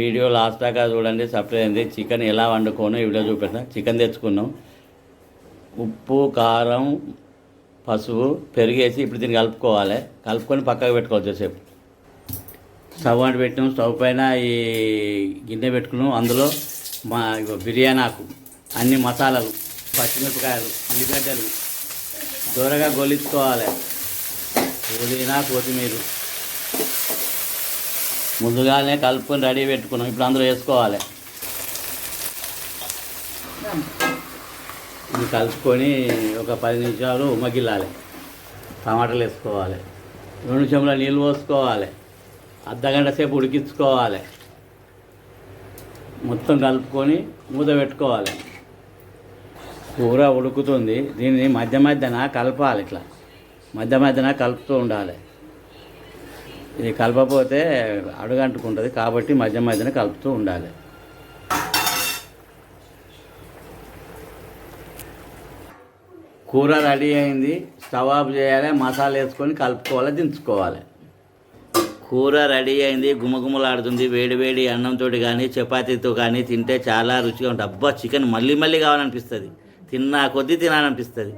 Video last దాకా చూడండి separate అయింది. చికెన్ ఎలా వండుకోను వీడియో చూపిస్తాను చికెన్ తెచ్చుకున్నాం. ఉప్పు కారం పసుపు పెరిగేసి ఇప్పుడు దీన్ని కలుపుకోవాలి. కలుపుకొని పక్కకు పెట్టుకోవాలి సేపు. స్టవ్ అంటు పెట్టినాం. స్టవ్ పైన ఈ గిన్నె పెట్టుకున్నాం. అందులో మా బిర్యానీ ఆకు అన్ని మసాలాలు పచ్చిమిరపకాయలు ఉల్లిగడ్డలు దూరగా గొలించుకోవాలి. పుదీనా కొత్తిమీర. ముందుగానే కలుపుకొని రెడీ పెట్టుకున్నాం. ఇప్పుడు అందులో వేసుకోవాలి. ఇది కలుపుకొని ఒక పది నిమిషాలు ఉమ్మగిల్లాలి టమాటాలు వేసుకోవాలి. రెండు చెంబుల నీళ్ళు పోసుకోవాలి. అర్ధగంట సేపు ఉడికించుకోవాలి. మొత్తం కలుపుకొని మూత పెట్టుకోవాలి. కూర ఉడుకుతుంది. దీన్ని మధ్య మధ్యన కలపాలి ఇట్లా. మధ్య మధ్యన కలుపుతూ ఉండాలి. ఇది కలపకపోతే అడుగంటుకుంటుంది కాబట్టి మధ్య మధ్యన కలుపుతూ ఉండాలి. కూర రెడీ అయింది స్టవ్ ఆఫ్ చేయాలి మసాలా వేసుకొని కలుపుకోవాలి దించుకోవాలి. కూర రెడీ అయింది గుమగుమలాడుతుంది వేడి వేడి అన్నంతో కానీ చపాతీతో కానీ తింటే చాలా రుచిగా ఉంటుంది. అబ్బా చికెన్ మళ్ళీ మళ్ళీ కావాలనిపిస్తుంది. తిన్నా కొద్దీ తినాలనిపిస్తుంది.